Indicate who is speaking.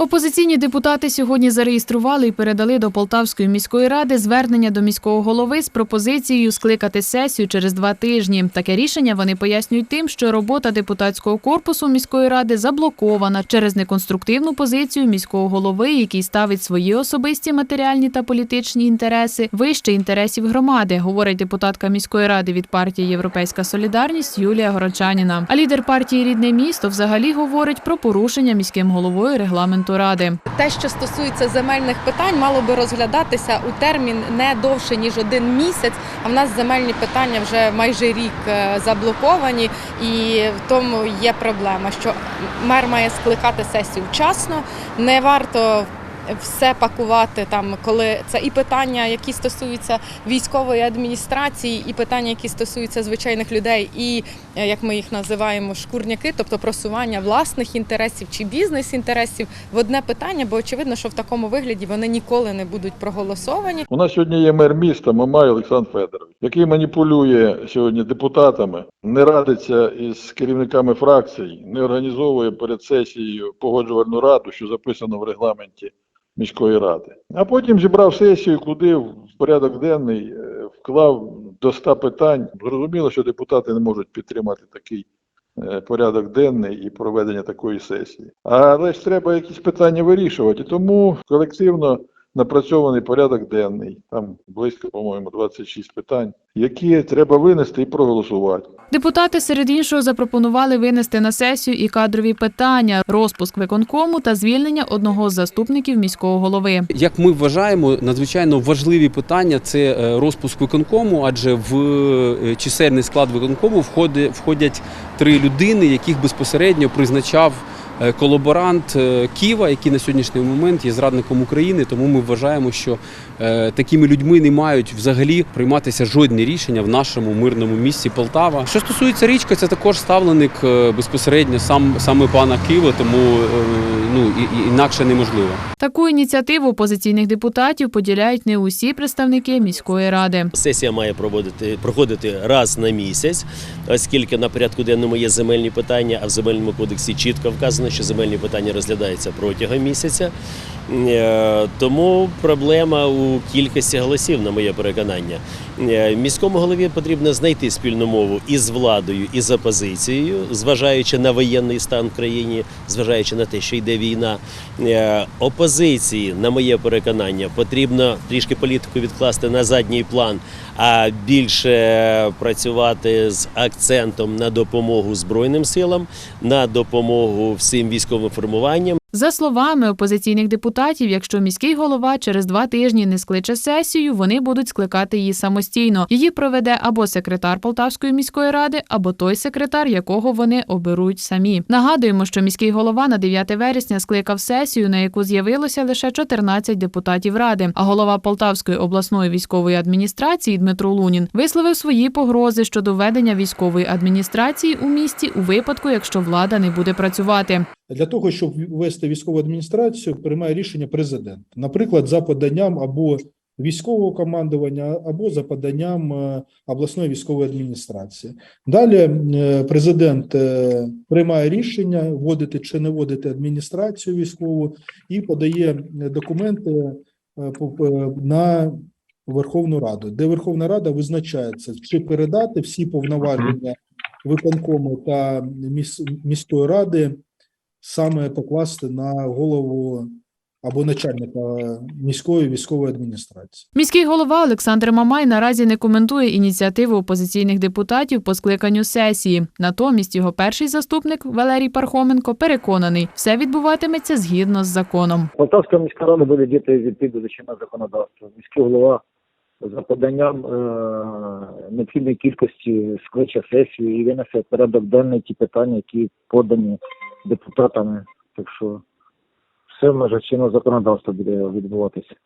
Speaker 1: Опозиційні депутати сьогодні зареєстрували і передали до Полтавської міської ради звернення до міського голови з пропозицією скликати сесію через два тижні. Таке рішення вони пояснюють тим, що робота депутатського корпусу міської ради заблокована через неконструктивну позицію міського голови, який ставить свої особисті матеріальні та політичні інтереси вище інтересів громади, говорить депутатка міської ради від партії Європейська Солідарність Юлія Горочаніна. А лідер партії Рідне місто взагалі говорить про порушення міським головою регламенту ради.
Speaker 2: Те, що стосується земельних питань, мало би розглядатися у термін не довше ніж один місяць. А в нас земельні питання вже майже рік е, заблоковані, і в тому є проблема, що мер має скликати сесію вчасно. Не варто все пакувати там, коли це і питання, які стосуються військової адміністрації, і питання, які стосуються звичайних людей, і е, як ми їх називаємо, шкурняки, тобто просування власних інтересів чи бізнес-інтересів в одне питання, бо очевидно, що в такому вигляді вони ніколи не будуть проголосовані.
Speaker 3: У нас сьогодні є мер міста Мамай Олександр Федорович, який маніпулює сьогодні депутатами, не радиться із керівниками фракцій, не організовує перед сесією погоджувальну раду, що записано в регламенті міської ради. А потім зібрав сесію, куди в порядок денний е, вклав до 100 питань. Зрозуміло, що депутати не можуть підтримати такий е, порядок денний і проведення такої сесії. Але ж треба якісь питання вирішувати. Тому колективно напрацьований порядок денний, там близько, по-моєму, 26 питань, які треба винести і проголосувати.
Speaker 1: Депутати серед іншого запропонували винести на сесію і кадрові питання, розпуск виконкому та звільнення одного з заступників міського голови.
Speaker 4: Як ми вважаємо, надзвичайно важливі питання це е, розпуск виконкому, адже в е, чисельний склад виконкому входи- входять три людини, яких безпосередньо призначав колаборант е, Ківа, який на сьогоднішній момент є зрадником України. Тому ми вважаємо, що е, такими людьми не мають взагалі прийматися жодні рішення в нашому мирному місті Полтава. Що стосується річка, це також ставленик е, безпосередньо сам саме пана Києва, тому е, ну інакше неможливо.
Speaker 1: Таку ініціативу опозиційних депутатів поділяють не усі представники міської ради.
Speaker 5: Сесія має проводити проходити раз на місяць, оскільки на порядку денному є земельні питання, а в земельному кодексі чітко вказано, що земельні питання розглядаються протягом місяця. Е, Тому проблема у кількості голосів, на моє переконання. Е, Міському голові потрібно знайти спільну мову із владою, і з опозицією, зважаючи на воєнний стан в країні, зважаючи на те, що йде війна. Е, Опозиції, на моє переконання, потрібно трішки політику відкласти на задній план, а більше працювати з акцентом на допомогу Збройним силам, на допомогу всім військовим формуванням.
Speaker 1: За словами опозиційних депутатів, якщо міський голова через два тижні не скличе сесію, вони будуть скликати її самостійно. Її проведе або секретар Полтавської міської ради, або той секретар, якого вони оберуть самі. Нагадуємо, що міський голова на 9 вересня скликав сесію, на яку з'явилося лише 14 депутатів ради. А голова Полтавської обласної військової адміністрації Дмитро Лунін висловив свої погрози щодо введення військової адміністрації у місті у випадку, якщо влада не буде працювати.
Speaker 6: Для того, щоб ввести військову адміністрацію, приймає рішення президент. Наприклад, за поданням або військового командування, або за поданням е, обласної військової адміністрації. Далі е, президент е, приймає рішення вводити чи не вводити адміністрацію військову і подає документи на Верховну Раду, де Верховна Рада визначається, чи передати всі повноваження виконкому та міс- міської ради саме покласти на голову або начальника міської військової адміністрації.
Speaker 1: Міський голова Олександр Мамай наразі не коментує ініціативу опозиційних депутатів по скликанню сесії. Натомість його перший заступник Валерій Пархоменко переконаний, все відбуватиметься згідно з законом.
Speaker 7: Полтавська міська рада буде діяти відповідно до чинного законодавства. Міський голова за поданням е, необхідної кількості скличе сесію і винесе порядок денний ті питання, які подані депутатами. Так що все в межах чинного законодавства буде відбуватися.